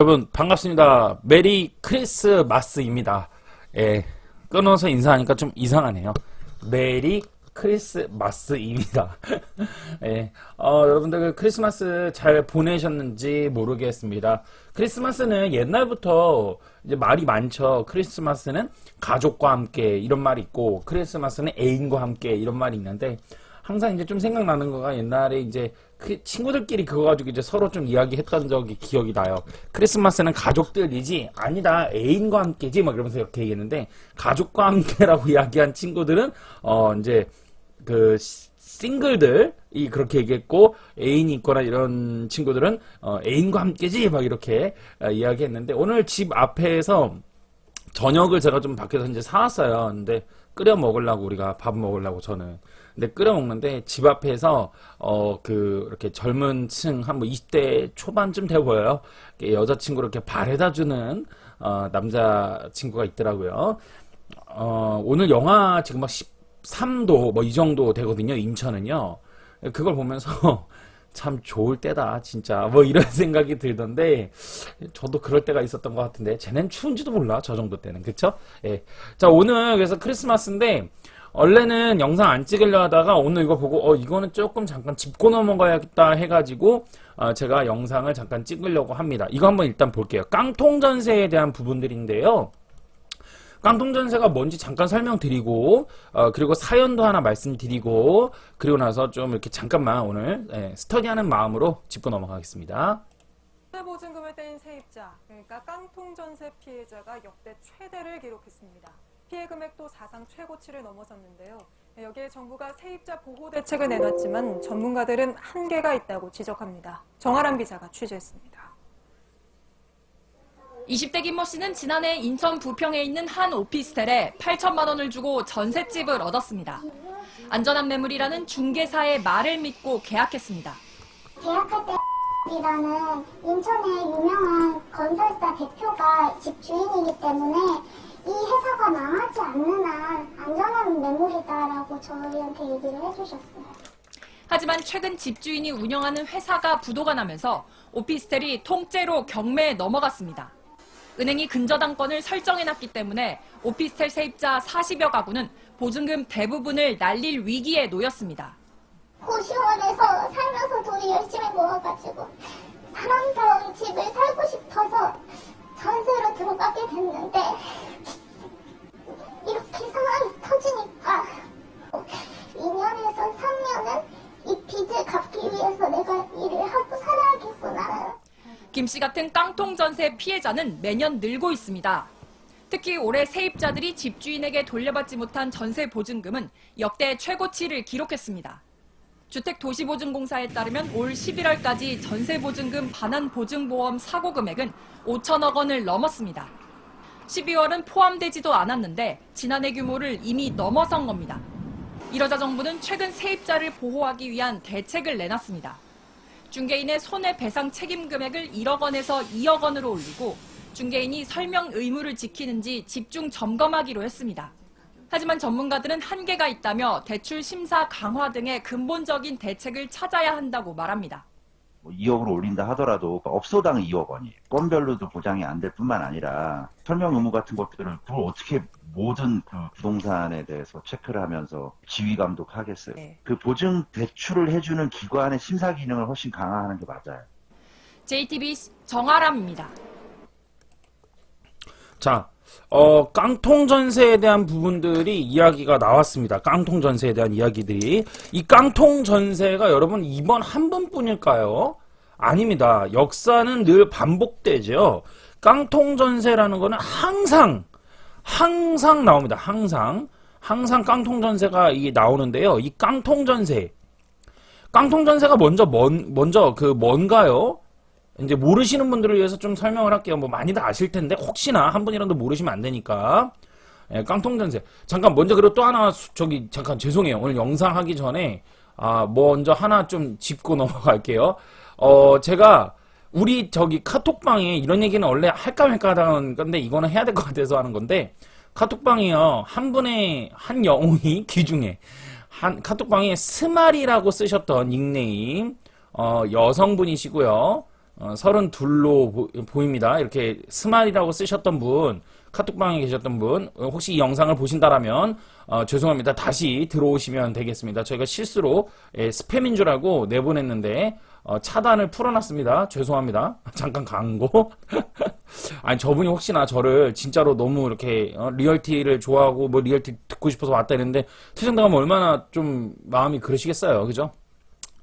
여러분 반갑습니다. 메리 크리스마스입니다. 예, 끊어서 인사하니까 좀 이상하네요. 메리 크리스마스입니다. 예, 어, 여러분들 그 크리스마스 잘 보내셨는지 모르겠습니다. 크리스마스는 옛날부터 이제 말이 많죠. 크리스마스는 가족과 함께 이런 말이 있고 크리스마스는 애인과 함께 이런 말이 있는데 항상 이제 좀 생각나는 거가 옛날에 이제 그 친구들끼리 그거 가지고 이제 서로 좀 이야기했던 적이 기억이 나요. 크리스마스는 가족들이지 아니다 애인과 함께지 막 이러면서 이렇게 얘기했는데 가족과 함께라고 이야기한 친구들은 어 이제 그 시- 싱글들이 그렇게 얘기했고 애인이 있거나 이런 친구들은 어 애인과 함께지 막 이렇게 어, 이야기했는데 오늘 집 앞에서 저녁을 제가 좀 밖에서 이제 사왔어요. 근데 끓여 먹으려고 우리가 밥 먹으려고 저는. 근데 끓여 먹는데 집 앞에서 어 그 이렇게 젊은 층 한 뭐 20대 초반쯤 돼 보여요. 여자친구를 이렇게 바래다 주는 어 남자 친구가 있더라고요. 어 오늘 영하 지금 막 13도 뭐 이 정도 되거든요. 인천은요. 그걸 보면서 참 좋을 때다 진짜. 뭐 이런 생각이 들던데 저도 그럴 때가 있었던 것 같은데 쟤넨 추운지도 몰라 저 정도 때는. 그쵸? 예. 자 오늘 그래서 크리스마스인데 원래는 영상 안 찍으려 하다가 오늘 이거 보고 어 이거는 조금 잠깐 짚고 넘어가야겠다 해가지고 어, 제가 영상을 잠깐 찍으려고 합니다. 이거 한번 일단 볼게요. 깡통 전세에 대한 부분들인데요 깡통 전세가 뭔지 잠깐 설명드리고 어, 그리고 사연도 하나 말씀드리고 그리고 나서 좀 이렇게 잠깐만 오늘 예, 스터디하는 마음으로 짚고 넘어가겠습니다. 보증금을 떼인 세입자, 그러니까 깡통 전세 피해자가 역대 최대를 기록했습니다. 피해 금액도 사상 최고치를 넘어섰는데요. 여기에 정부가 세입자 보호 대책을 내놨지만 전문가들은 한계가 있다고 지적합니다. 정아람 기자가 취재했습니다. 20대 김모 씨는 지난해 인천 부평에 있는 한 오피스텔에 8천만 원을 주고 전셋집을 얻었습니다. 안전한 매물이라는 중개사의 말을 믿고 계약했습니다. 계약할 때이라는 인천의 유명한 건설사 대표가 집 주인이기 때문에 이 회사가 망하지 않는 한 안전한 매물이다라고 저희한테 얘기를 해주셨어요. 하지만 최근 집주인이 운영하는 회사가 부도가 나면서 오피스텔이 통째로 경매에 넘어갔습니다. 은행이 근저당권을 설정해놨기 때문에 오피스텔 세입자 40여 가구는 보증금 대부분을 날릴 위기에 놓였습니다. 고시원에서 살면서 돈을 열심히 모아가지고 사람다운 집을 살고 싶어서 전세로 들어가게 됐는데 이렇게 상황이 터지니까 2년에서 3년은 이 빚을 갚기 위해서 내가 일을 하고 살아야겠구나. 김씨 같은 깡통 전세 피해자는 매년 늘고 있습니다. 특히 올해 세입자들이 집주인에게 돌려받지 못한 전세 보증금은 역대 최고치를 기록했습니다. 주택도시보증공사에 따르면 올 11월까지 전세 보증금 반환 보증보험 사고 금액은 5천억 원을 넘었습니다. 12월은 포함되지도 않았는데 지난해 규모를 이미 넘어선 겁니다. 이러자 정부는 최근 세입자를 보호하기 위한 대책을 내놨습니다. 중개인의 손해배상 책임 금액을 1억 원에서 2억 원으로 올리고 중개인이 설명 의무를 지키는지 집중 점검하기로 했습니다. 하지만 전문가들은 한계가 있다며 대출 심사 강화 등의 근본적인 대책을 찾아야 한다고 말합니다. 뭐 2억으로 올린다 하더라도 그 업소당 2억 원이 건별로도 보장이 안 될 뿐만 아니라 설명 의무 같은 것들을 그걸 어떻게 모든 그 부동산에 대해서 체크를 하면서 지휘 감독하겠어요. 네. 그 보증 대출을 해주는 기관의 심사 기능을 훨씬 강화하는 게 맞아요. JTBC 정아람입니다. 자, 어, 깡통 전세에 대한 부분들이 이야기가 나왔습니다. 깡통 전세에 대한 이야기들이. 이 깡통 전세가 여러분 이번 한 번뿐일까요? 아닙니다. 역사는 늘 반복되죠. 깡통 전세라는 거는 항상, 항상 나옵니다. 항상. 항상 깡통 전세가 이게 나오는데요. 이 깡통 전세. 깡통 전세가 먼저 뭔, 먼저 그 뭔가요? 이제 모르시는 분들을 위해서 좀 설명을 할게요. 뭐 많이들 아실 텐데 혹시나 한 분이라도 모르시면 안 되니까. 예, 깡통 전세. 잠깐 먼저 그리고 또 하나 수- 저기 잠깐 죄송해요. 오늘 영상 하기 전에 아 먼저 하나 좀 짚고 넘어갈게요. 어 제가 우리 저기 카톡방에 이런 얘기는 원래 할까 말까 하던 건데 이거는 해야 될 것 같아서 하는 건데 카톡방이요 한 분의 한 영웅이 귀중해 한 카톡방에 스마리라고 쓰셨던 닉네임 어 여성분이시고요 어, 32로 보, 입니다 이렇게 스마일이라고 쓰셨던 분, 카톡방에 계셨던 분, 어, 혹시 이 영상을 보신다라면, 어, 죄송합니다. 다시 들어오시면 되겠습니다. 저희가 실수로 예, 스팸인 줄 알고 내보냈는데, 어, 차단을 풀어놨습니다. 죄송합니다. 잠깐 광고. 아니, 저분이 혹시나 저를 진짜로 너무 이렇게, 어, 리얼티를 좋아하고, 뭐, 리얼티 듣고 싶어서 왔다 이랬는데, 퇴장당하면 얼마나 좀 마음이 그러시겠어요. 그죠?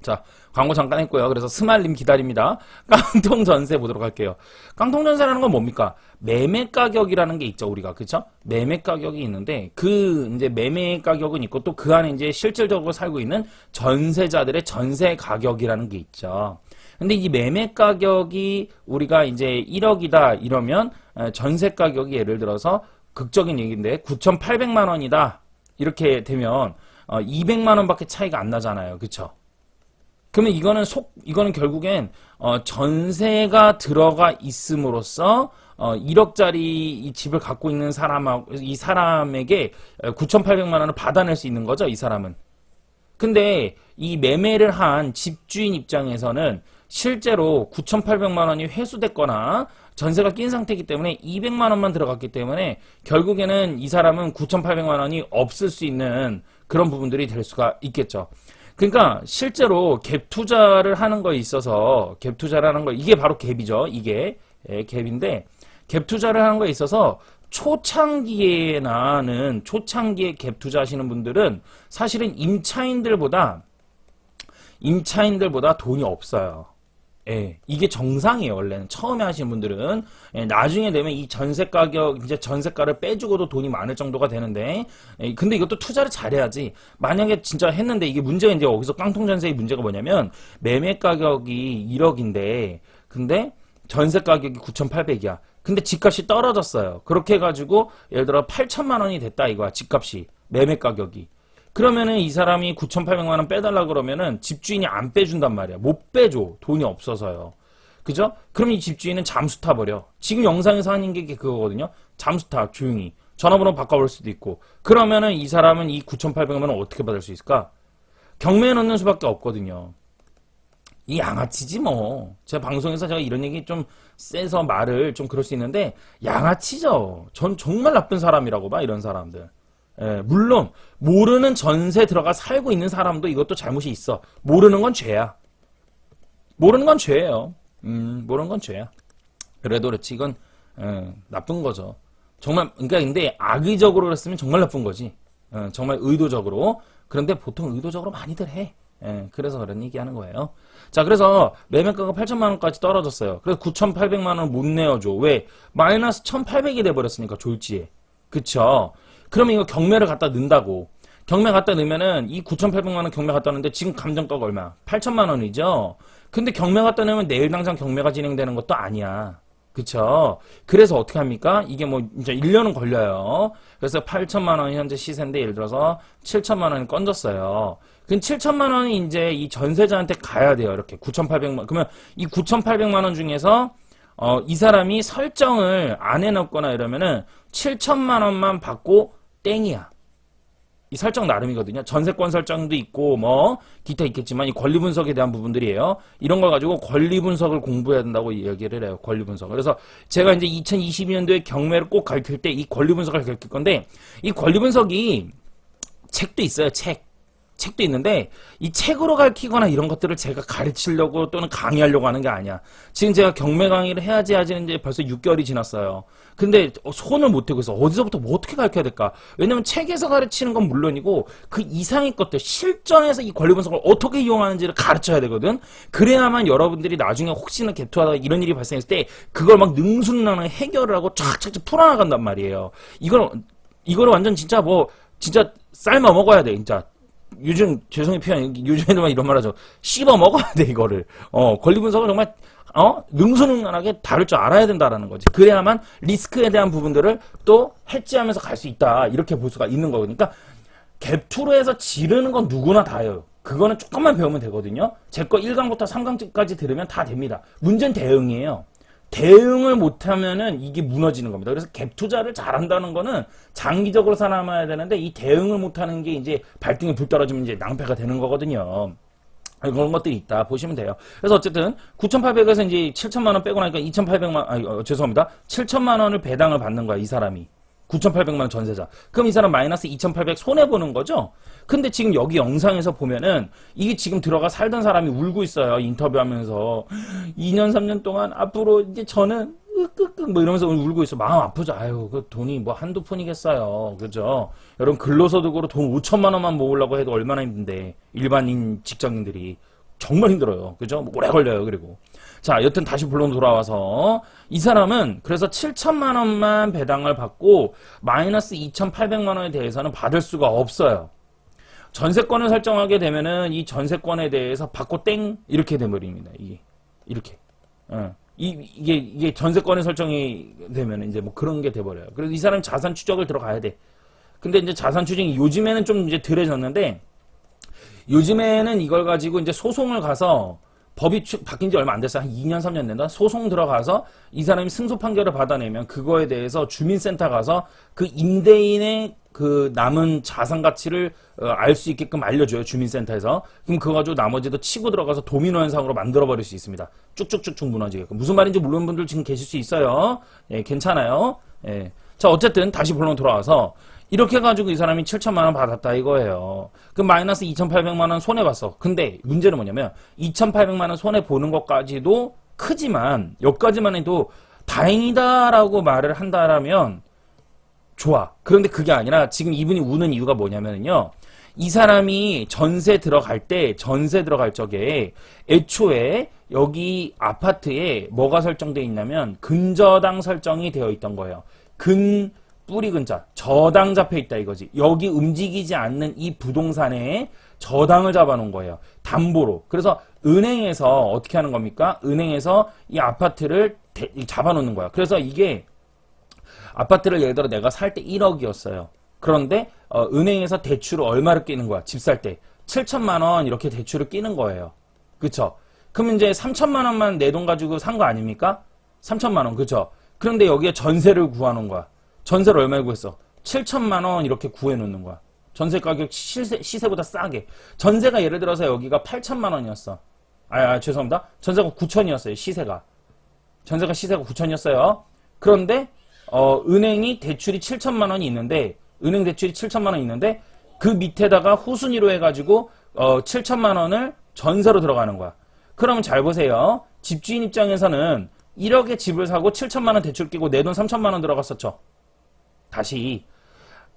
자, 광고 잠깐 했고요. 그래서 스말림 기다립니다. 깡통 전세 보도록 할게요. 깡통 전세라는 건 뭡니까? 매매 가격이라는 게 있죠, 우리가. 그쵸? 매매 가격이 있는데, 그, 이제 매매 가격은 있고, 또 그 안에 이제 실질적으로 살고 있는 전세자들의 전세 가격이라는 게 있죠. 근데 이 매매 가격이 우리가 이제 1억이다 이러면, 에, 전세 가격이 예를 들어서 극적인 얘기인데, 9,800만 원이다. 이렇게 되면, 어, 200만 원밖에 차이가 안 나잖아요. 그쵸? 그러면 이거는 속 이거는 결국엔 어, 전세가 들어가 있음으로써 어, 1억짜리 이 집을 갖고 있는 사람하고 이 사람에게 9,800만 원을 받아낼 수 있는 거죠, 이 사람은. 근데 이 매매를 한 집주인 입장에서는 실제로 9,800만 원이 회수됐거나 전세가 낀 상태이기 때문에 200만 원만 들어갔기 때문에 결국에는 이 사람은 9,800만 원이 없을 수 있는 그런 부분들이 될 수가 있겠죠. 그러니까 실제로 갭 투자를 하는 거에 있어서 갭 투자를 하는 거 이게 바로 갭이죠. 이게 예, 갭인데 갭 투자를 하는 거에 있어서 초창기에 나는 초창기에 갭 투자하시는 분들은 사실은 임차인들보다 임차인들보다 돈이 없어요. 예, 이게 정상이에요, 원래는. 처음에 하시는 분들은. 예, 나중에 되면 이 전세 가격, 이제 전세가를 빼주고도 돈이 많을 정도가 되는데, 예, 근데 이것도 투자를 잘해야지. 만약에 진짜 했는데 이게 문제가 이제 여기서 깡통 전세의 문제가 뭐냐면, 매매 가격이 1억인데, 근데 전세 가격이 9,800이야. 근데 집값이 떨어졌어요. 그렇게 해가지고, 예를 들어 8천만 원이 됐다 이거야, 집값이. 매매 가격이. 그러면은 이 사람이 9,800만 원 빼달라 그러면은 집주인이 안 빼준단 말이야. 못 빼줘. 돈이 없어서요. 그죠? 그럼 이 집주인은 잠수 타버려. 지금 영상에서 하는 게 그거거든요. 잠수 타, 조용히. 전화번호 바꿔볼 수도 있고. 그러면은 이 사람은 이 9,800만 원을 어떻게 받을 수 있을까? 경매에 넣는 수밖에 없거든요. 이 양아치지 뭐. 제가 방송에서 제가 이런 얘기 좀 세서 말을 좀 그럴 수 있는데 양아치죠. 전 정말 나쁜 사람이라고 봐 이런 사람들. 예, 물론 모르는 전세 들어가 살고 있는 사람도 이것도 잘못이 있어. 모르는 건 죄야. 모르는 건 죄예요. 음, 모르는 건 죄야. 그래도 그렇지 이건 예, 나쁜 거죠. 정말 그러니까 근데 악의적으로 그랬으면 정말 나쁜 거지. 예, 정말 의도적으로. 그런데 보통 의도적으로 많이들 해. 예, 그래서 그런 얘기 하는 거예요. 자, 그래서 매매가가 8천만 원까지 떨어졌어요. 그래서 9,800만 원 못 내어줘. 왜? 마이너스 1,800이 돼버렸으니까 졸지에. 그쵸? 그러면 이거 경매를 갖다 넣는다고. 경매 갖다 넣으면은 이 9,800만 원 경매 갖다 넣는데 지금 감정가가 얼마야? 8천만 원이죠? 근데 경매 갖다 넣으면 내일 당장 경매가 진행되는 것도 아니야. 그쵸? 그래서 어떻게 합니까? 이게 뭐, 이제 1년은 걸려요. 그래서 8천만 원 현재 시세인데 예를 들어서 7천만 원이 건졌어요. 그럼 7천만 원이 이제 이 전세자한테 가야 돼요. 이렇게 9,800만, 그러면 이 9,800만 원 중에서 어, 이 사람이 설정을 안 해놓거나 이러면은 7천만 원만 받고 땡이야. 이 설정 나름이거든요. 전세권 설정도 있고 뭐 기타 있겠지만 이 권리 분석에 대한 부분들이에요. 이런 걸 가지고 권리 분석을 공부해야 된다고 얘기를 해요. 권리 분석. 그래서 제가 이제 2022년도에 경매를 꼭 가르칠 때 이 권리 분석을 가르칠 건데 이 권리 분석이 책도 있어요. 책. 책도 있는데 이 책으로 가르치거나 이런 것들을 제가 가르치려고 또는 강의하려고 하는 게 아니야. 지금 제가 경매 강의를 해야지 해야지 이제 벌써 6개월이 지났어요. 근데 손을 못 대고 있어. 어디서부터 뭐 어떻게 가르쳐야 될까? 왜냐면 책에서 가르치는 건 물론이고 그 이상의 것들 실전에서 이 권리 분석을 어떻게 이용하는지를 가르쳐야 되거든. 그래야만 여러분들이 나중에 혹시나 개투하다 이런 일이 발생했을 때 그걸 막 능숙하게 해결을 하고 쫙쫙 풀어나간단 말이에요. 이걸 이거를 완전 진짜 뭐 진짜 삶아 먹어야 돼 진짜. 요즘 죄송해요 표현 요즘에도 이런 말 하죠. 씹어 먹어야 돼 이거를. 어 권리 분석을 정말 어? 능수능란하게 다룰 줄 알아야 된다라는 거지. 그래야만 리스크에 대한 부분들을 또 해지하면서 갈 수 있다. 이렇게 볼 수가 있는 거니까 갭투로 해서 지르는 건 누구나 다요. 그거는 조금만 배우면 되거든요. 제 거 1강부터 3강까지 들으면 다 됩니다. 문제는 대응이에요 대응을 못하면은 이게 무너지는 겁니다. 그래서 갭 투자를 잘한다는 거는 장기적으로 살아남아야 되는데 이 대응을 못하는 게 이제 발등에 불 떨어지면 이제 낭패가 되는 거거든요. 그런 것들이 있다 보시면 돼요. 그래서 어쨌든 9,800에서 이제 7천만 원 빼고 나니까 2,800만 아니 어, 죄송합니다. 7천만 원을 배당을 받는 거야 이 사람이. 9,800만 원 전세자. 그럼 이 사람 마이너스 2,800 손해 보는 거죠. 근데 지금 여기 영상에서 보면은 이게 지금 들어가 살던 사람이 울고 있어요. 인터뷰하면서 2년 3년 동안 앞으로 이제 저는 으끄끄 뭐 이러면서 울고 있어. 마음 아프죠. 아유, 그 돈이 뭐 한두 푼이겠어요. 그죠? 여러분 근로소득으로 돈 5천만 원만 모으려고 해도 얼마나 힘든데 일반인 직장인들이 정말 힘들어요. 그죠? 뭐 오래 걸려요. 그리고 자, 여튼 다시 본론 돌아와서 이 사람은 그래서 7천만 원만 배당을 받고 마이너스 2,800만 원에 대해서는 받을 수가 없어요. 전세권을 설정하게 되면은 이 전세권에 대해서 받고 땡 이렇게 돼버립니다. 이게 이렇게. 어. 이, 이게, 이게 전세권의 설정이 되면 이제 뭐 그런 게 돼버려요. 그래서 이 사람이 자산 추적을 들어가야 돼. 근데 이제 자산 추적이 요즘에는 좀 이제 덜해졌는데, 요즘에는 이걸 가지고 이제 소송을 가서 법이 추- 바뀐 지 얼마 안 됐어요. 한 2년, 3년 된다? 소송 들어가서 이 사람이 승소 판결을 받아내면 그거에 대해서 주민센터 가서 그 임대인의 그 남은 자산 가치를 어, 알수 있게끔 알려줘요. 주민센터에서. 그럼 그거 가지고 나머지도 치고 들어가서 도미노 현상으로 만들어버릴 수 있습니다. 쭉쭉쭉쭉 무너지게끔. 무슨 말인지 모르는 분들 지금 계실 수 있어요. 예, 괜찮아요. 예. 자, 어쨌든 다시 본론 돌아와서 이렇게 해가지고 이 사람이 7천만 원 받았다 이거예요. 그 마이너스 2,800만 원 손해 봤어. 근데 문제는 뭐냐면 2,800만 원 손해 보는 것까지도 크지만 여기까지만 해도 다행이다라고 말을 한다라면 좋아. 그런데 그게 아니라 지금 이분이 우는 이유가 뭐냐면요. 이 사람이 전세 들어갈 때, 전세 들어갈 적에 애초에 여기 아파트에 뭐가 설정되어 있냐면 근저당 설정이 되어 있던 거예요. 근, 뿌리 근자, 저당 잡혀 있다 이거지. 여기 움직이지 않는 이 부동산에 저당을 잡아놓은 거예요. 담보로. 그래서 은행에서 어떻게 하는 겁니까? 은행에서 이 아파트를 대- 잡아놓는 거야. 그래서 이게 아파트를 예를 들어 내가 살 때 1억이었어요. 그런데 어, 은행에서 대출을 얼마를 끼는 거야? 집 살 때 7천만 원 이렇게 대출을 끼는 거예요. 그쵸? 그럼 이제 3천만 원만 내 돈 가지고 산 거 아닙니까? 3천만 원, 그쵸? 그런데 여기에 전세를 구하는 거야. 전세를 얼마에 구했어? 7천만 원 이렇게 구해놓는 거야. 전세 가격 시세, 시세보다 싸게. 전세가 예를 들어서 여기가 8천만 원이었어. 아, 아 죄송합니다. 전세가 9천이었어요. 시세가. 전세가 시세가 9천이었어요. 그런데 어, 은행이 대출이 7천만 원이 있는데 은행 대출이 7천만 원이 있는데 그 밑에다가 후순위로 해가지고 어, 7천만 원을 전세로 들어가는 거야. 그러면 잘 보세요. 집주인 입장에서는 1억에 집을 사고 7천만 원 대출 끼고 내 돈 3천만 원 들어갔었죠. 다시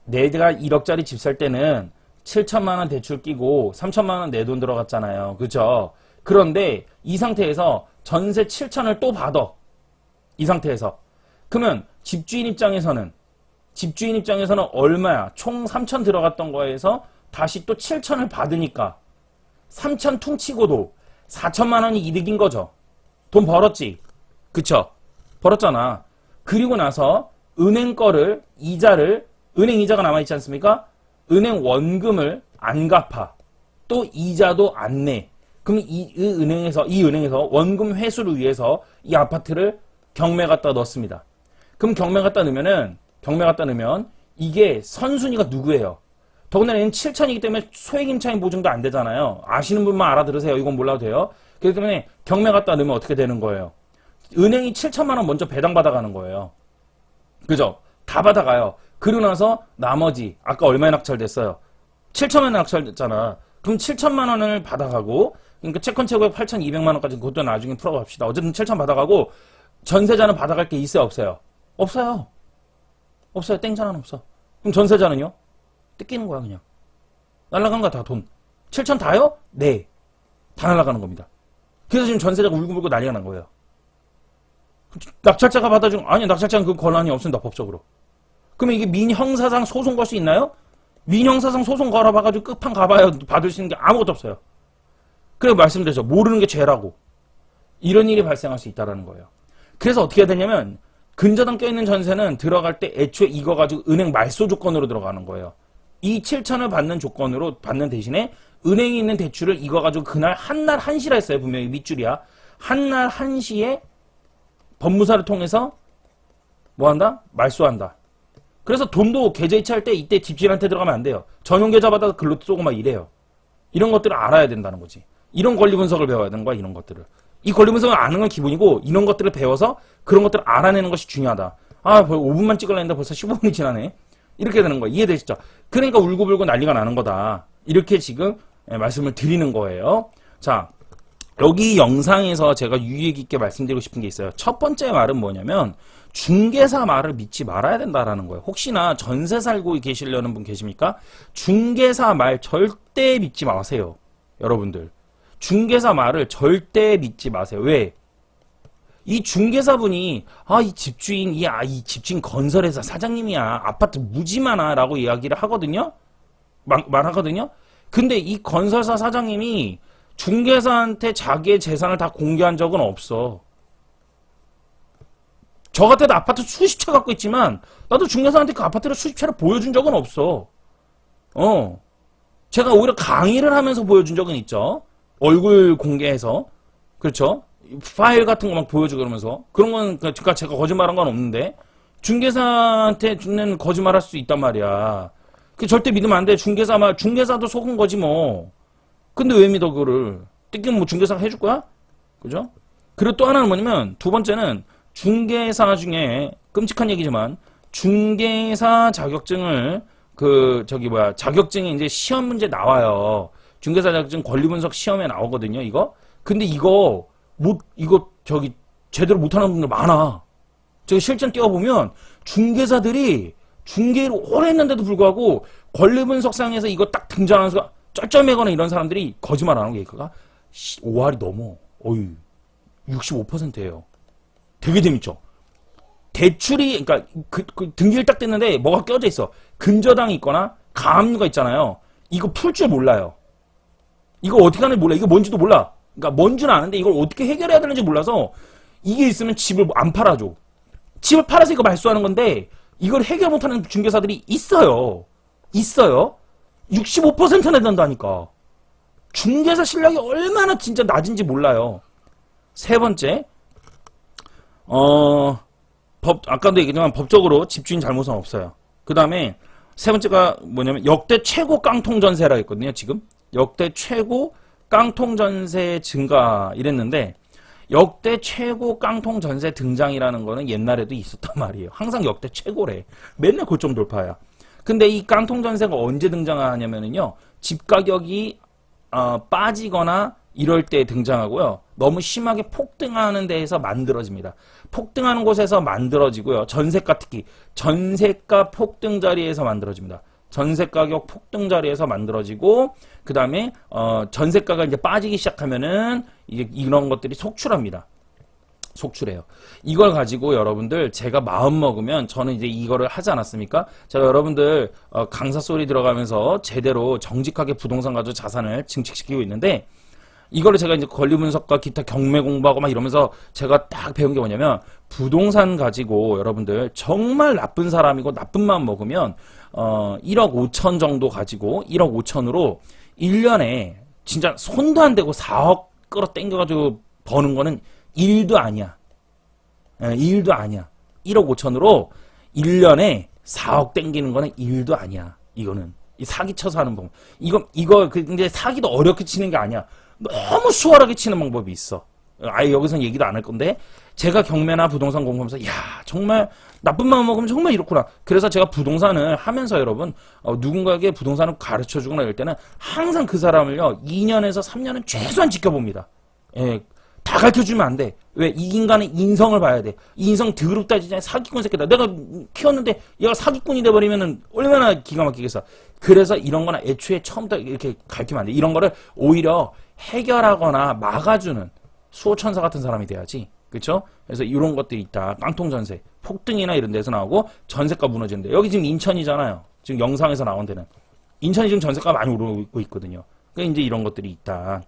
내가 1억짜리 집 살 때는 7천만 원 대출 끼고 3천만 원 내 돈 들어갔잖아요. 그죠? 그런데 이 상태에서 전세 7천을 또 받아. 이 상태에서. 그러면 집주인 입장에서는 집주인 입장에서는 얼마야? 총 3천 들어갔던 거에서 다시 또 7천을 받으니까 3천 퉁치고도 4천만 원이 이득인 거죠. 돈 벌었지. 그쵸? 벌었잖아. 그리고 나서 은행 거를 이자를 은행 이자가 남아 있지 않습니까? 은행 원금을 안 갚아. 또 이자도 안 내. 그럼 이, 이 은행에서 이 은행에서 원금 회수를 위해서 이 아파트를 경매 갖다 넣습니다. 그럼 경매 갖다 넣으면은 경매 갖다 넣으면 이게 선순위가 누구예요? 더군다나 얘는 7천이기 때문에 소액임차인 보증도 안 되잖아요. 아시는 분만 알아들으세요. 이건 몰라도 돼요. 그렇기 때문에 경매 갖다 넣으면 어떻게 되는 거예요? 은행이 7천만 원 먼저 배당 받아가는 거예요. 그죠? 다 받아가요. 그러고 나서 나머지 아까 얼마에 낙찰됐어요? 7천만 원 낙찰됐잖아. 그럼 7천만 원을 받아가고 그러니까 채권 최고액 8,200만 원까지 그것도 나중에 풀어갑시다. 어쨌든 7천 받아가고 전세자는 받아갈 게 있어요, 없어요? 없어요. 없어요. 땡자는 없어. 그럼 전세자는요? 뜯기는 거야, 그냥. 날라간 거야, 다 돈. 7천 다요? 네. 다 날라가는 겁니다. 그래서 지금 전세자가 울고불고 난리가 난 거예요. 낙찰자가 받아준, 아니, 낙찰자는 그 권한이 없습니다, 법적으로. 그러면 이게 민형사상 소송 걸 수 있나요? 민형사상 소송 걸어봐가지고 끝판 가봐야 받을 수 있는 게 아무것도 없어요. 그래서 말씀드렸죠. 모르는 게 죄라고. 이런 일이 발생할 수 있다라는 거예요. 그래서 어떻게 해야 되냐면, 근저당 껴있는 전세는 들어갈 때 애초에 이거 가지고 은행 말소 조건으로 들어가는 거예요. 이 7천을 받는 조건으로 받는 대신에 은행에 있는 대출을 이거 가지고 그날 한 날 한시라 했어요. 분명히 밑줄이야. 한 날 한시에 법무사를 통해서 뭐 한다? 말소한다. 그래서 돈도 계좌 이체할 때 이때 집주인한테 들어가면 안 돼요. 전용 계좌 받아서 글로 쏘고 막 이래요. 이런 것들을 알아야 된다는 거지. 이런 권리 분석을 배워야 되는 거야, 이런 것들을. 이 권리 분석을 아는 건 기본이고, 이런 것들을 배워서 그런 것들을 알아내는 것이 중요하다. 아, 벌써 5분만 찍으려 했는데 벌써 15분이 지나네. 이렇게 되는 거야. 이해되시죠? 그러니까 울고불고 난리가 나는 거다. 이렇게 지금 예, 말씀을 드리는 거예요. 자, 여기 영상에서 제가 유익 있게 말씀드리고 싶은 게 있어요. 첫 번째 말은 뭐냐면 중개사 말을 믿지 말아야 된다라는 거예요. 혹시나 전세 살고 계시려는 분 계십니까? 중개사 말 절대 믿지 마세요. 여러분들. 중개사 말을 절대 믿지 마세요. 왜? 이 중개사분이 아 이 집주인 이 아 이 집주인 건설회사 사장님이야 아파트 무지 많아 라고 이야기를 하거든요. 말, 말하거든요. 근데 이 건설사 사장님이 중개사한테 자기의 재산을 다 공개한 적은 없어. 저 같아도 아파트 수십 채 갖고 있지만 나도 중개사한테 그 아파트를 수십 채를 보여준 적은 없어. 어. 제가 오히려 강의를 하면서 보여준 적은 있죠. 얼굴 공개해서. 그렇죠. 파일 같은 거 막 보여주고 그러면서. 그런 건, 그러니까 제가 거짓말한 건 없는데. 중개사한테는 거짓말할 수 있단 말이야. 그 절대 믿으면 안 돼. 중개사 말, 중개사도 속은 거지 뭐. 근데 왜 믿어, 그거를? 뜯기면 뭐 중개사가 해줄 거야? 그죠? 그리고 또 하나는 뭐냐면, 두 번째는 중개사 중에 끔찍한 얘기지만, 중개사 자격증을, 그, 저기 뭐야, 자격증이 이제 시험 문제 나와요. 중개사 자격증 권리분석 시험에 나오거든요, 이거? 근데 이거, 못, 이거, 저기, 제대로 못하는 분들 많아. 저기 실전 뛰어보면, 중개사들이, 중개를 오래 했는데도 불구하고, 권리분석상에서 이거 딱 등장하는 순간, 쩔쩔매거나 이런 사람들이 거짓말하는 게, 그가 5할이 넘어. 어유 65%예요. 되게 재밌죠? 대출이, 그러니까 그, 그 등기를 딱 뗐는데 뭐가 껴져 있어. 근저당이 있거나 가압류가 있잖아요. 이거 풀 줄 몰라요. 이거 어떻게 하는지 몰라. 이거 뭔지도 몰라. 그러니까 뭔지는 아는데 이걸 어떻게 해결해야 되는지 몰라서 이게 있으면 집을 안 팔아줘. 집을 팔아서 이거 말소하는 건데 이걸 해결 못하는 중개사들이 있어요. 있어요. 65%나 된다니까. 중개사 실력이 얼마나 진짜 낮은지 몰라요. 세 번째, 어, 법, 아까도 얘기했지만 법적으로 집주인 잘못은 없어요. 그 다음에 세 번째가 뭐냐면 역대 최고 깡통 전세라 했거든요, 지금. 역대 최고 깡통 전세 증가 이랬는데 역대 최고 깡통 전세 등장이라는 거는 옛날에도 있었단 말이에요. 항상 역대 최고래. 맨날 고점 돌파야. 근데 이 깡통 전세가 언제 등장하냐면은요. 집 가격이 어, 빠지거나 이럴 때 등장하고요. 너무 심하게 폭등하는 데에서 만들어집니다. 폭등하는 곳에서 만들어지고요. 전세가 특히 전세가 폭등 자리에서 만들어집니다. 전세 가격 폭등 자리에서 만들어지고 그 다음에 어, 전세가가 이제 빠지기 시작하면은 이제 이런 것들이 속출합니다. 속출해요. 이걸 가지고 여러분들 제가 마음 먹으면 저는 이제 이거를 하지 않았습니까? 제가 여러분들 어, 강사 소리 들어가면서 제대로 정직하게 부동산 가지고 자산을 증축시키고 있는데 이거를 제가 이제 권리 분석과 기타 경매 공부하고 막 이러면서 제가 딱 배운 게 뭐냐면 부동산 가지고 여러분들 정말 나쁜 사람이고 나쁜 마음 먹으면 어 1억 5천 정도 가지고 1억 5천으로 1년에 진짜 손도 안 대고 4억 끌어 당겨가지고 버는 거는 일도 아니야. 예, 일도 아니야. 1억 5천으로 1년에 4억 땡기는 거는 일도 아니야. 이거는. 이 사기 쳐서 하는 방법. 이거, 이거, 그, 근데 사기도 어렵게 치는 게 아니야. 너무 수월하게 치는 방법이 있어. 아예 여기서는 얘기도 안 할 건데, 제가 경매나 부동산 공부하면서, 야 정말, 나쁜 마음 먹으면 정말 이렇구나. 그래서 제가 부동산을 하면서 여러분, 어, 누군가에게 부동산을 가르쳐 주거나 이럴 때는 항상 그 사람을요, 2년에서 3년은 최소한 지켜봅니다. 예, 다 가르쳐 주면 안 돼. 왜? 이 인간의 인성을 봐야 돼. 이 인성 더럽다, 진짜 사기꾼 새끼다. 내가 키웠는데 얘가 사기꾼이 돼버리면은 얼마나 기가 막히겠어. 그래서 이런 거나 애초에 처음부터 이렇게 가르치면 안 돼. 이런 거를 오히려 해결하거나 막아주는 수호천사 같은 사람이 돼야지. 그쵸? 그래서 이런 것들이 있다. 깡통 전세. 폭등이나 이런 데서 나오고 전세가 무너지는데. 여기 지금 인천이잖아요. 지금 영상에서 나온 데는. 인천이 지금 전세가 많이 오르고 있거든요. 그러니까 이제 이런 것들이 있다.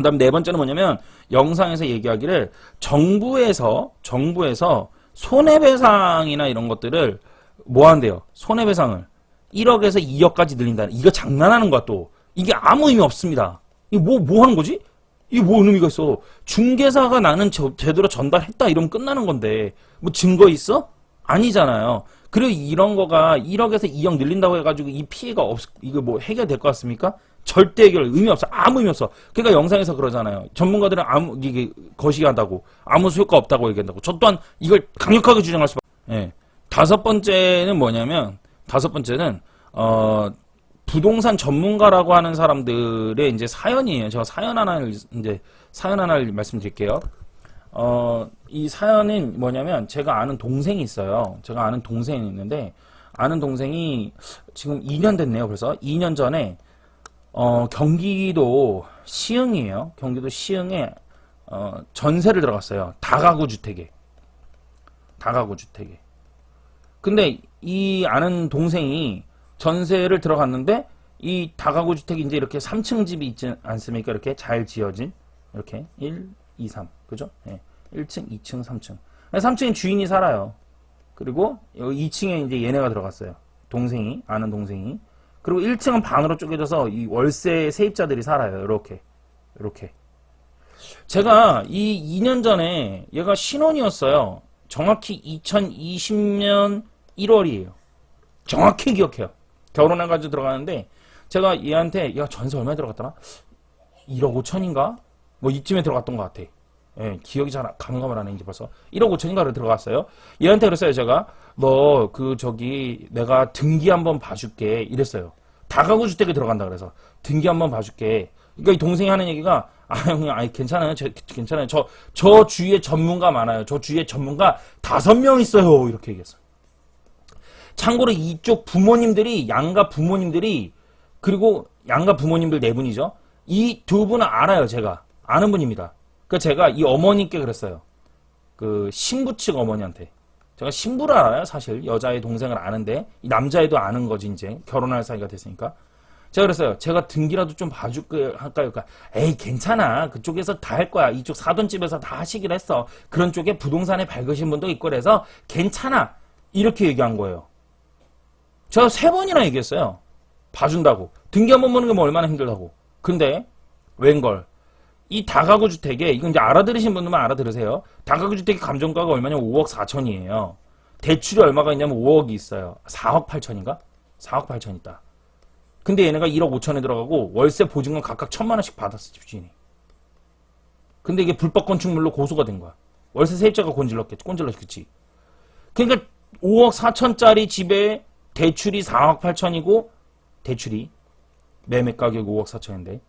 그 다음 네 번째는 뭐냐면 영상에서 얘기하기를 정부에서 정부에서 손해배상이나 이런 것들을 뭐 한대요? 손해배상을 1억에서 2억까지 늘린다. 이거 장난하는 거야 또. 이게 아무 의미 없습니다. 이거 뭐, 뭐 하는 거지? 이게 뭐 의미가 있어? 중개사가 나는 저- 제대로 전달했다. 이러면 끝나는 건데. 뭐 증거 있어? 아니잖아요. 그리고 이런 거가 1억에서 2억 늘린다고 해가지고 이 피해가 없 이거 뭐 해결될 것 같습니까? 절대 해결 의미 없어. 아무 의미 없어. 그러니까 영상에서 그러잖아요. 전문가들은 아무 이게 거시기하다고 아무 효과 없다고 얘기한다고. 저 또한 이걸 강력하게 주장할 수밖에. 예. 다섯 번째는 뭐냐면 다섯 번째는 어 부동산 전문가라고 하는 사람들의 이제 사연이에요. 제가 사연 하나를 이제 사연 하나를 말씀드릴게요. 어, 이 사연은 뭐냐면 제가 아는 동생이 있어요. 제가 아는 동생이 있는데 아는 동생이 지금 2년 됐네요. 그래서 2년 전에 어, 경기도 시흥이에요. 경기도 시흥에 어, 전세를 들어갔어요. 다가구 주택에. 다가구 주택에. 근데 이 아는 동생이 전세를 들어갔는데 이 다가구 주택이 이제 이렇게 3층 집이 있지 않습니까? 이렇게 잘 지어진 이렇게 1, 2, 3 그죠? 예. 1층, 2층, 3층. 3층에 주인이 살아요. 그리고 여기 2층에 이제 얘네가 들어갔어요. 동생이 아는 동생이. 그리고 1층은 반으로 쪼개져서 이 월세 세입자들이 살아요. 이렇게 이렇게. 제가 이 2년 전에 얘가 신혼이었어요. 정확히 2020년 1월이에요. 정확히 기억해요. 결혼해가지고 들어가는데 제가 얘한테 야 전세 얼마에 들어갔더라? 1억 5천인가? 뭐 이쯤에 들어갔던 것 같아. 예, 기억이 잘 감감을 안 해, 이제 벌써. 1억 5천인가를 들어갔어요. 얘한테 그랬어요, 제가. 너, 그, 저기, 내가 등기 한번 봐줄게. 이랬어요. 다가구 주택에 들어간다 그래서. 등기 한번 봐줄게. 그러니까 이 동생이 하는 얘기가, 아, 형님, 아니, 괜찮아요. 저, 괜찮아요. 저, 저 주위에 전문가 많아요. 저 주위에 전문가 다섯 명 있어요. 이렇게 얘기했어. 참고로 이쪽 부모님들이, 양가 부모님들이, 그리고 양가 부모님들 네 분이죠. 이 두 분은 알아요, 제가. 아는 분입니다. 그 제가 이 어머님께 그랬어요. 그 신부 측 어머니한테. 제가 신부를 알아요, 사실. 여자의 동생을 아는데, 이 남자애도 아는 거지, 이제. 결혼할 사이가 됐으니까. 제가 그랬어요. 제가 등기라도 좀 봐줄까, 할까요? 그러니까, 에이, 괜찮아. 그쪽에서 다 할 거야. 이쪽 사돈집에서 다 하시기로 했어. 그런 쪽에 부동산에 밝으신 분도 있고 그래서, 괜찮아. 이렇게 얘기한 거예요. 제가 세 번이나 얘기했어요. 봐준다고. 등기 한 번 보는 게 뭐 얼마나 힘들다고. 근데, 웬걸. 이 다가구 주택에 이건 이제 알아들으신 분들만 알아들으세요. 다가구 주택의 감정가가 얼마냐면 5억 4천이에요. 대출이 얼마가 있냐면 5억이 있어요. 4억 8천인가? 4억 8천 있다. 근데 얘네가 1억 5천에 들어가고 월세 보증금 각각 천만 원씩 받았어 집주인이. 근데 이게 불법 건축물로 고소가 된 거야. 월세 세입자가 곤질렀겠지. 그치? 그러니까 5억 4천짜리 집에 대출이 4억 8천이고 대출이 매매 가격 5억 4천인데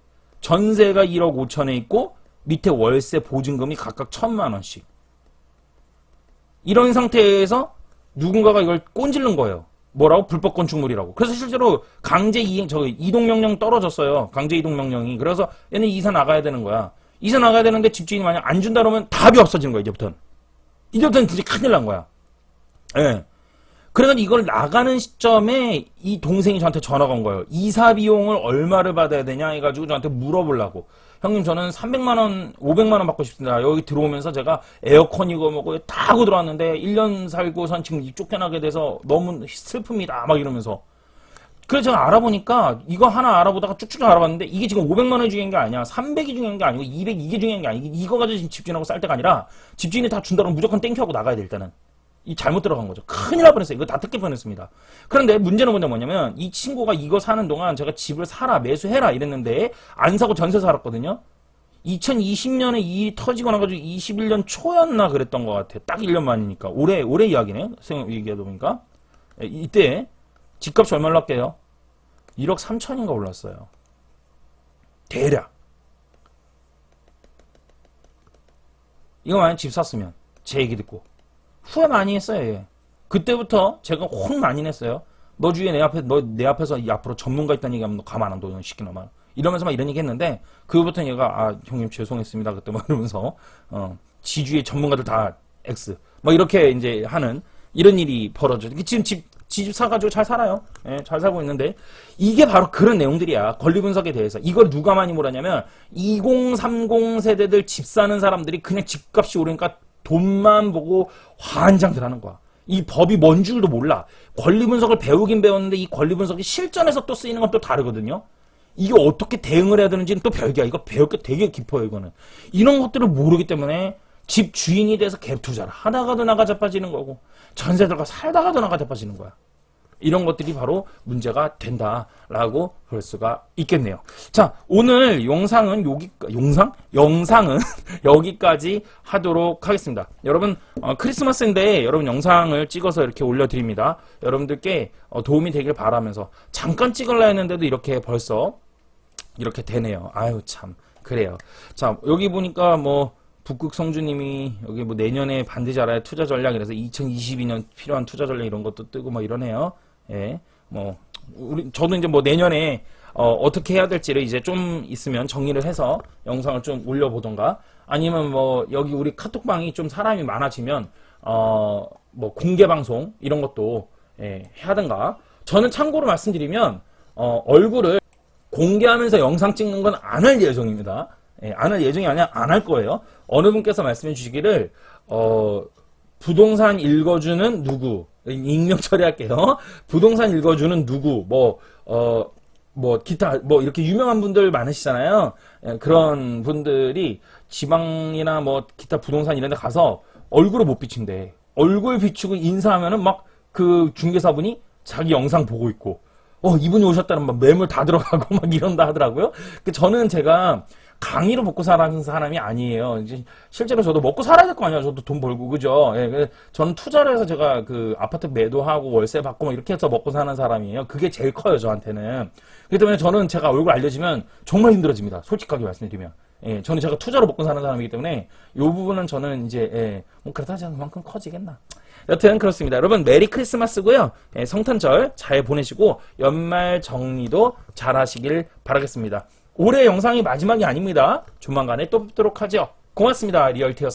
전세가 1억 5천에 있고 밑에 월세 보증금이 각각 천만 원씩. 이런 상태에서 누군가가 이걸 꼰질른 거예요. 뭐라고? 불법 건축물이라고. 그래서 실제로 강제 이행, 저 이동 명령 떨어졌어요. 강제 이동 명령이. 그래서 얘는 이사 나가야 되는 거야. 이사 나가야 되는데 집주인이 만약 안 준다 그러면 답이 없어지는 거야, 이제부터는. 이제부터는 진짜 큰일 난 거야. 예. 그래가지고 이걸 나가는 시점에 이 동생이 저한테 전화가 온 거예요. 이사 비용을 얼마를 받아야 되냐 해가지고 저한테 물어보려고. 형님 저는 300만 원, 500만 원 받고 싶습니다. 여기 들어오면서 제가 에어컨이고 뭐고 다 하고 들어왔는데 1년 살고선 지금 쫓겨나게 돼서 너무 슬픕니다. 막 이러면서. 그래서 제가 알아보니까 이거 하나 알아보다가 쭉쭉 알아봤는데 이게 지금 500만 원이 중요한 게 아니야. 300이 중요한 게 아니고 200 이게 중요한 게 아니고 이거 가지고 지금 집주인하고 쌀 때가 아니라 집주인이 다 준다 그러면 무조건 땡큐하고 나가야 돼 일단은. 이 잘못 들어간 거죠. 큰일 날 뻔했어요. 이거 다 뜯길 뻔했습니다. 그런데 문제는 뭐냐 뭐냐면 이 친구가 이거 사는 동안 제가 집을 사라 매수해라 이랬는데 안 사고 전세 살았거든요. 2020년에 이 일이 터지고 나가지고 21년 초였나 그랬던 것 같아. 딱 1년 만이니까. 올해 올해 이야기네요. 생각 얘기하다 보니까 예, 이때 집값이 얼마나 올랐게요? 1억 3천인가 올랐어요. 대략. 이거 만약 집 샀으면 제 얘기 듣고 후회 많이 했어요. 얘. 그때부터 제가 혼 많이 냈어요. 너 주위에 내 앞에 너 내 앞에서 이 앞으로 전문가 있다는 얘기하면 너 가만 안 둬, 이런 시키놈아. 이러면서 막 이런 얘기 했는데 그부터 얘가 아 형님 죄송했습니다 그때 막 이러면서 어 지주의 전문가들 다 X 막 이렇게 이제 하는 이런 일이 벌어져. 지금 집집 사가지고 잘 살아요. 예, 잘 살고 있는데 이게 바로 그런 내용들이야. 권리 분석에 대해서 이걸 누가 많이 몰았냐면 2030 세대들 집 사는 사람들이 그냥 집값이 오르니까 돈만 보고 환장들 하는 거야. 이 법이 뭔 줄도 몰라. 권리 분석을 배우긴 배웠는데 이 권리 분석이 실전에서 또 쓰이는 건 또 다르거든요. 이게 어떻게 대응을 해야 되는지는 또 별개야. 이거 배울 게 되게 깊어요, 이거는. 이런 것들을 모르기 때문에 집 주인이 돼서 갭 투자를 하다가도 나가 자빠지는 거고, 전세 들어가 살다가도 나가 자빠지는 거야. 이런 것들이 바로 문제가 된다라고 볼 수가 있겠네요. 자, 오늘 영상은 여기 영상 영상은 여기까지 하도록 하겠습니다. 여러분 어, 크리스마스인데 여러분 영상을 찍어서 이렇게 올려드립니다. 여러분들께 어, 도움이 되길 바라면서 잠깐 찍으려 했는데도 이렇게 벌써 이렇게 되네요. 아유 참 그래요. 자 여기 보니까 뭐 북극 성주님이 여기 뭐 내년에 반드시 알아야 투자 전략 이래서 2022년 필요한 투자 전략 이런 것도 뜨고 뭐 이러네요. 예, 뭐 우리 저도 이제 뭐 내년에 어, 어떻게 해야 될지를 이제 좀 있으면 정리를 해서 영상을 좀 올려보던가 아니면 뭐 여기 우리 카톡방이 좀 사람이 많아지면 어 뭐 공개 방송 이런 것도 예, 해야든가 저는 참고로 말씀드리면 어, 얼굴을 공개하면서 영상 찍는 건 안 할 예정입니다. 예, 안 할 예정이 아니라 안 할 거예요. 어느 분께서 말씀해 주시기를 어, 부동산 읽어주는 누구 익명 처리할게요. 부동산 읽어주는 누구 뭐 어, 뭐 기타 뭐 이렇게 유명한 분들 많으시잖아요. 예, 그런 분들이 지방이나 뭐 기타 부동산 이런 데 가서 얼굴을 못 비춘대. 얼굴 비추고 인사하면은 막 그 중개사분이 자기 영상 보고 있고 어 이분이 오셨다는 막 매물 다 들어가고 막 이런다 하더라고요. 그 저는 제가 강의로 먹고 사는 사람이 아니에요. 이제 실제로 저도 먹고 살아야 될 거 아니에요. 저도 돈 벌고 그죠? 예, 그 저는 투자를 해서 제가 그 아파트 매도하고 월세 받고 막 이렇게 해서 먹고 사는 사람이에요. 그게 제일 커요 저한테는. 그렇기 때문에 저는 제가 얼굴 알려지면 정말 힘들어집니다. 솔직하게 말씀드리면. 예, 저는 제가 투자로 먹고 사는 사람이기 때문에 이 부분은 저는 이제 예, 뭐 그렇다 하지 그만큼 커지겠나. 여튼 그렇습니다. 여러분 메리 크리스마스고요. 예, 성탄절 잘 보내시고 연말 정리도 잘 하시길 바라겠습니다. 올해 영상이 마지막이 아닙니다. 조만간에 또 뵙도록 하죠. 고맙습니다. 리얼티어